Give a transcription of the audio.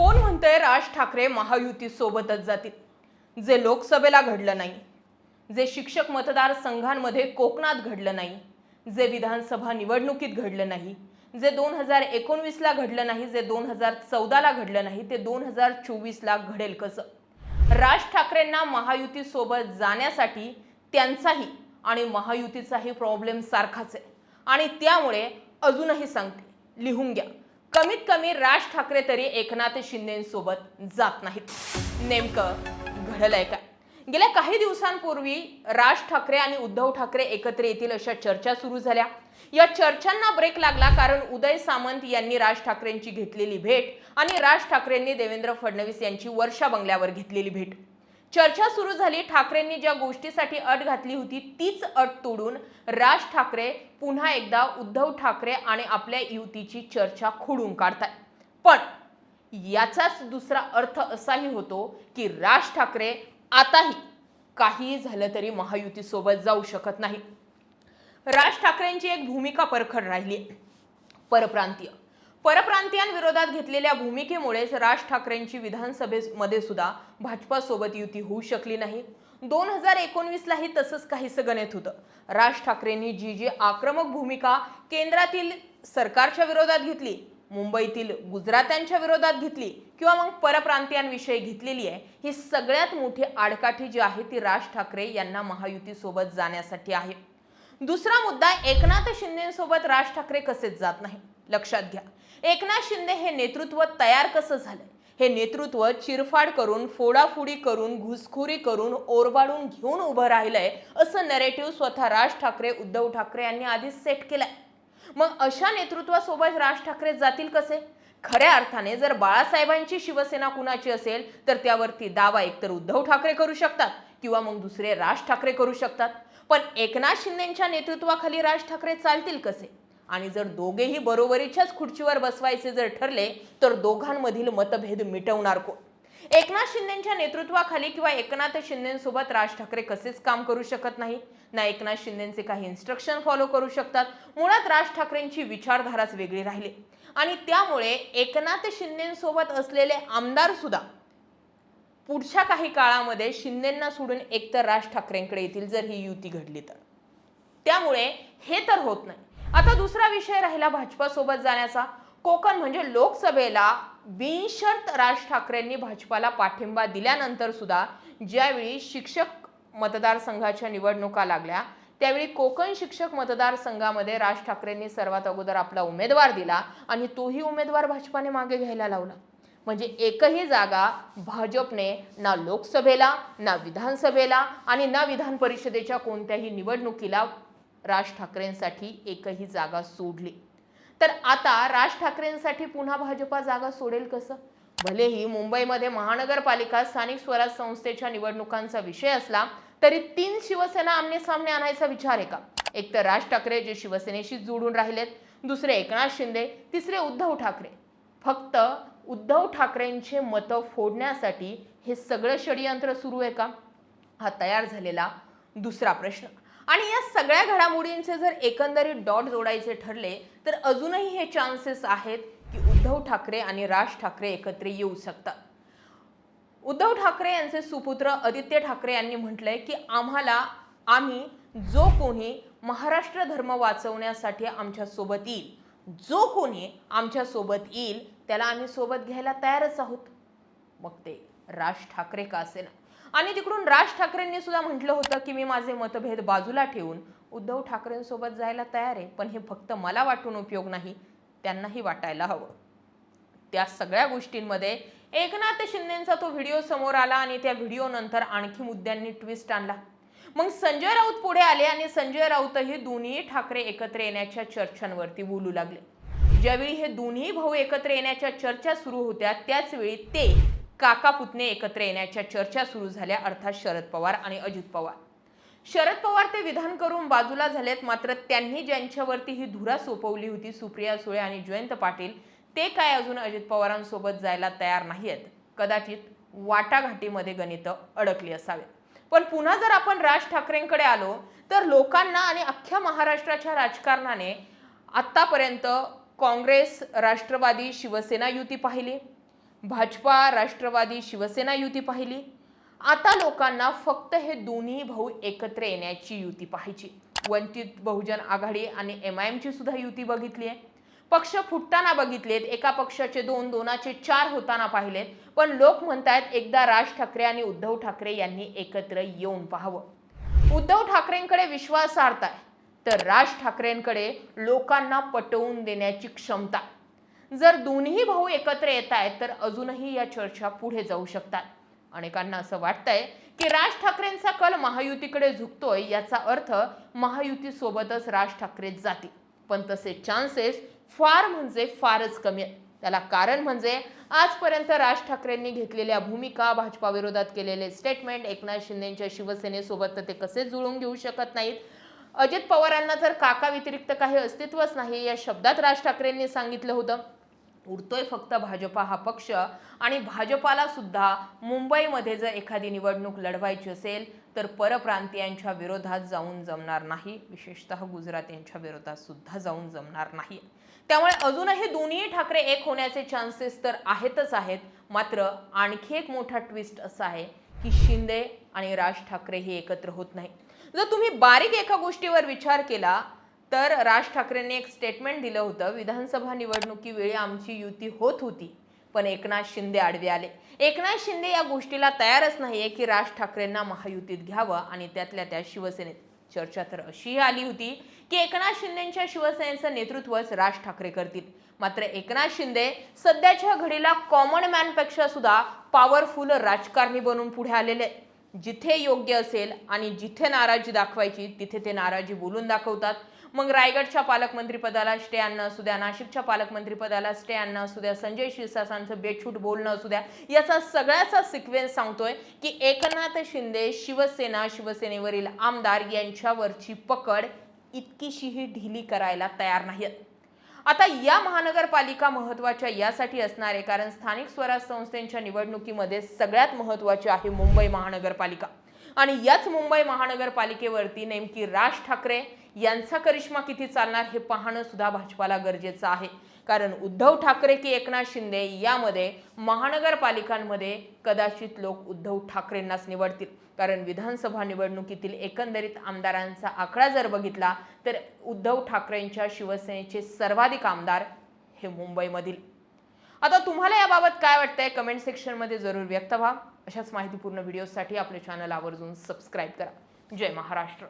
कोण म्हणतंय राज ठाकरे महायुती सोबतच जातील? जे लोकसभेला घडलं नाही जे शिक्षक मतदारसंघांमध्ये कोकणात घडलं नाही जे विधानसभा निवडणुकीत घडलं नाही जे दोन हजार एकोणवीसला घडलं नाही जे दोन हजार चौदाला घडलं नाही ते दोन हजार चोवीसला घडेल कसं? राज ठाकरेंना महायुतीसोबत जाण्यासाठी त्यांचाही आणि महायुतीचाही प्रॉब्लेम सारखाच आहे. आणि त्यामुळे अजूनही सांगते लिहून घ्या. कमीत कमी राज ठाकरे तरी एकनाथ शिंदेसोबत जात नाहीत. नेमकं घडलंय काय? गेल्या काही दिवसांपूर्वी राज ठाकरे आणि उद्धव ठाकरे एकत्र येतील अशा चर्चा सुरू झाल्या. या चर्चांना ब्रेक लागला कारण उदय सामंत यांनी राज ठाकरेंची घेतलेली भेट आणि राज ठाकरेंनी देवेंद्र फडणवीस यांची वर्षा बंगल्यावर घेतलेली भेट. चर्चा सुरू झाली. ठाकरेंनी ज्या गोष्टीसाठी अट घातली होती तीच अट तोडून राज ठाकरे पुन्हा एकदा उद्धव ठाकरे आणि आपल्या युतीची चर्चा खोडून काढतात पण याचाच दुसरा अर्थ असाही होतो की राज ठाकरे आताही काहीही झालं तरी महायुतीसोबत जाऊ शकत नाही राज ठाकरेंची एक भूमिका परखड राहिली परप्रांतीय. परप्रांतीयांविरोधात घेतलेल्या भूमिकेमुळेच राज ठाकरेंची विधानसभेमध्ये सुद्धा भाजपासोबत युती होऊ शकली नाही. दोन हजार एकोणवीसलाही तसंच काहीसं गणित होतं. राज ठाकरेंनी जी जी आक्रमक भूमिका केंद्रातील सरकारच्या विरोधात घेतली मुंबईतील गुजरात्यांच्या विरोधात घेतली किंवा मग परप्रांतीयांविषयी घेतलेली आहे ही सगळ्यात मोठी आडकाठी जी आहे ती राज ठाकरे यांना महायुतीसोबत जाण्यासाठी आहे. दुसरा मुद्दा एकनाथ शिंदेसोबत राज ठाकरे कसेच जात नाही? लक्षात घ्या. एकनाथ शिंदे हे नेतृत्व तयार कसं झालं? हे नेतृत्व चिरफाड करून फोडाफोडी करून घुसखोरी करून ओरबाडून घेऊन उभं राहिलंय असं नरेटिव्ह स्वतः राज ठाकरे उद्धव ठाकरे यांनी आधीच सेट केलंय. मग अशा नेतृत्वासोबत राज ठाकरे जातील कसे? खऱ्या अर्थाने जर बाळासाहेबांची शिवसेना कुणाची असेल तर त्यावरती दावा एकतर उद्धव ठाकरे करू शकतात किंवा मग दुसरे राज ठाकरे करू शकतात. पण एकनाथ शिंदेच्या नेतृत्वाखाली राज ठाकरे चालतील कसे? आणि जर दोघेही बरोबरीच्याच खुर्चीवर बसवायचे जर ठरले तर दोघांमधील मतभेद मिटवणार कोण? एकनाथ शिंदेच्या नेतृत्वाखाली किंवा एकनाथ शिंदेसोबत राज ठाकरे कसेच काम करू शकत नाही? ना एकनाथ शिंदेचे काही इन्स्ट्रक्शन फॉलो करू शकतात. मुळात राज ठाकरेंची विचारधाराच वेगळी राहिली. आणि त्यामुळे एकनाथ शिंदेसोबत असलेले आमदार सुद्धा पुढच्या काही काळामध्ये शिंदेंना सोडून एकतर राज ठाकरेंकडे येतील जर ही युती घडली तर. त्यामुळे हे तर होत नाही. आता दुसरा विषय राहिला भाजपासोबत जाण्याचा. कोकण म्हणजे लोकसभेला बिनशर्त राज ठाकरेंनी भाजपाला पाठिंबा दिल्यानंतर सुद्धा ज्यावेळी शिक्षक मतदारसंघाच्या निवडणुका लागल्या त्यावेळी कोकण शिक्षक मतदारसंघामध्ये राज ठाकरेंनी सर्वात अगोदर आपला उमेदवार दिला आणि तोही उमेदवार भाजपाने मागे घ्यायला लावला. म्हणजे एकही जागा भाजपने ना लोकसभेला ना विधानसभेला आणि ना विधान परिषदेच्या कोणत्याही निवडणुकीला राज ठाकरेंसाठी एकही जागा सोडली. तर आता राज ठाकरेंसाठी पुन्हा भाजपा जागा सोडेल कसं? भलेही मुंबईमध्ये महानगरपालिका स्थानिक स्वराज संस्थेच्या निवडणुकांचा विषय असला तरी तीन शिवसेना आमने सामने आणायचा विचार आहे का? एक तर राज ठाकरे जे शिवसेनेशी जोडून राहिलेत. दुसरे एकनाथ शिंदे तिसरे उद्धव ठाकरे. फक्त उद्धव ठाकरेंचे मतं फोडण्यासाठी हे सगळं षडयंत्र सुरू आहे का? हा तयार झालेला दुसरा प्रश्न. आणि या सगळ्या घडामोडींचे जर एकंदरीत डॉट जोडायचे ठरले तर अजूनही हे चान्सेस आहेत की उद्धव ठाकरे आणि राज ठाकरे एकत्र येऊ शकतात. उद्धव ठाकरे यांचे सुपुत्र आदित्य ठाकरे यांनी म्हटलंय की आम्हाला आम्ही जो कोणी महाराष्ट्र धर्म वाचवण्यासाठी आमच्यासोबत येईल जो कोणी आमच्यासोबत येईल त्याला आम्ही सोबत घ्यायला तयारच आहोत. मग ते राज ठाकरे का असेना? आणि तिकडून राज ठाकरेंनी सुद्धा म्हटलं होतं की मी माझे मतभेद बाजूला ठेवून उद्धव ठाकरेंसोबत जायला तयार आहे पण हे फक्त मला वाटून उपयोग नाही त्यांनाही वाटायला हवं. त्या सगळ्या गोष्टींमध्ये एकनाथ शिंदेचा तो व्हिडिओ समोर आला आणि त्या व्हिडिओ नंतर आणखी मुद्द्यांनी ट्विस्ट आणला. मग संजय राऊत पुढे आले आणि संजय राऊतही दोन्ही ठाकरे एकत्र येण्याच्या चर्चांवरती बोलू लागले. ज्यावेळी हे दोन्ही भाऊ एकत्र येण्याच्या चर्चा सुरू होत्या त्याच वेळी ते काका पुतणे एकत्र येण्याच्या चर्चा सुरू झाल्या अर्थात शरद पवार आणि अजित पवार. शरद पवार ते विधान करून बाजूला झालेत मात्र त्यांनी ज्यांच्यावरती ही धुरा सोपवली होती सुप्रिया सुळे आणि जयंत पाटील ते काय अजून अजित पवारांसोबत जायला तयार नाही आहेत कदाचित वाटाघाटीमध्ये गणितं अडकली असावेत. पण पुन्हा जर आपण राज ठाकरेंकडे आलो तर लोकांना आणि अख्ख्या महाराष्ट्राच्या राजकारणाने आत्तापर्यंत काँग्रेस राष्ट्रवादी शिवसेना युती पाहिली. भाजपा राष्ट्रवादी शिवसेना युती पाहिली. आता लोकांना फक्त हे दोन्ही भाऊ एकत्र येण्याची युती पाहायची. वंचित बहुजन आघाडी आणि एम आय एमची सुद्धा युती बघितली आहे. पक्ष फुटताना बघितलेत एका पक्षाचे दोन दोनाचे चार होताना पाहिलेत. पण लोक म्हणतायत एकदा राज ठाकरे आणि उद्धव ठाकरे यांनी एकत्र येऊन पाहावं. उद्धव ठाकरेंकडे विश्वासार्हता आहे. तर राज ठाकरेंकडे लोकांना पटवून देण्याची क्षमता. जर दोन्ही भाऊ एकत्र येत आहेत तर अजूनही या चर्चा पुढे जाऊ शकतात. अनेकांना असं वाटतंय की राज ठाकरेंचा कल महायुतीकडे झुकतोय याचा अर्थ महायुती सोबतच राज ठाकरे जातील. पण तसे चान्सेस फार म्हणजे फारच कमी आहेत. त्याला कारण म्हणजे आजपर्यंत राज ठाकरेंनी घेतलेल्या भूमिका भाजपा विरोधात केलेले स्टेटमेंट एकनाथ शिंदेच्या शिवसेनेसोबत तर ते कसे जुळवून घेऊ शकत नाहीत? अजित पवारांना तर काका व्यतिरिक्त काही अस्तित्वच नाही या शब्दात राज ठाकरेंनी सांगितलं होतं. उरतोय फक्त भाजपा हा पक्ष. आणि भाजपाला सुद्धा मुंबईमध्ये जर एखादी निवडणूक लढवायची असेल तर परप्रांतीयांच्या विरोधात जाऊन जमणार नाही. विशेषतः गुजरातींच्या विरोधात सुद्धा जाऊन जमणार नाही. त्यामुळे अजूनही दोन्ही ठाकरे एक होण्याचे चान्सेस तर आहेतच आहेत. मात्र आणखी एक मोठा ट्विस्ट असा आहे की शिंदे आणि राज ठाकरे हे एकत्र होत नाही. जर तुम्ही बारीक एका गोष्टीवर विचार केला तर राज ठाकरेंनी एक स्टेटमेंट दिलं होतं विधानसभा निवडणुकीवेळी आमची युती होत होती पण एकनाथ शिंदे आडवे आले. एकनाथ शिंदे या गोष्टीला तयारच नाहीये की राज ठाकरेंना महायुतीत घ्यावं आणि त्यातल्या त्या शिवसेनेत. चर्चा तर अशीही आली होती की एकनाथ शिंदेच्या शिवसेनेचं नेतृत्वच राज ठाकरे करतील. मात्र एकनाथ शिंदे सध्याच्या घडीला कॉमन मॅनपेक्षा सुद्धा पॉवरफुल राजकारणी बनून पुढे आलेले आहेत. जिथे योग्य असेल आणि जिथे नाराजी दाखवायची तिथे ते नाराजी बोलून दाखवतात. मग रायगडच्या पालकमंत्रीपदाला स्टे आणणं असू द्या नाशिकच्या पालकमंत्रीपदाला स्टे आणणं असू द्या संजय शिरसासांचं बेछूट बोलणं असू द्या याचा सगळ्याचा सिक्वेन्स सांगतोय की एकनाथ शिंदे शिवसेना शिवसेनेवरील आमदार यांच्यावरची पकड इतकीशीही ढिली करायला तयार नाहीत आता या महानगरपालिका महत्त्वाच्या यासाठी असणार आहे कारण स्थानिक स्वराज संस्थेच्या निवडणुकीमध्ये सगळ्यात महत्वाची आहे मुंबई महानगरपालिका. आणि याच मुंबई महानगरपालिकेवरती नेमकी राज ठाकरे यांचा करिश्मा किती चालणार हे पाहणं सुद्धा भाजपाला गरजेचं आहे. कारण उद्धव ठाकरे की एकनाथ शिंदे यामध्ये महानगरपालिकांमध्ये कदाचित लोक उद्धव ठाकरेंनाच निवडतील. कारण विधानसभा निवडणुकीतील एकंदरीत आमदारांचा आकडा जर बघितला तर उद्धव ठाकरेंच्या शिवसेनेचे सर्वाधिक आमदार हे मुंबईमधील. आता तुम्हाला याबाबत काय वाटतंय? कमेंट सेक्शनमध्ये जरूर व्यक्त व्हा. अशाच माहितीपूर्ण व्हिडिओसाठी आपले चॅनल आवर्जून सबस्क्राईब करा. जय महाराष्ट्र.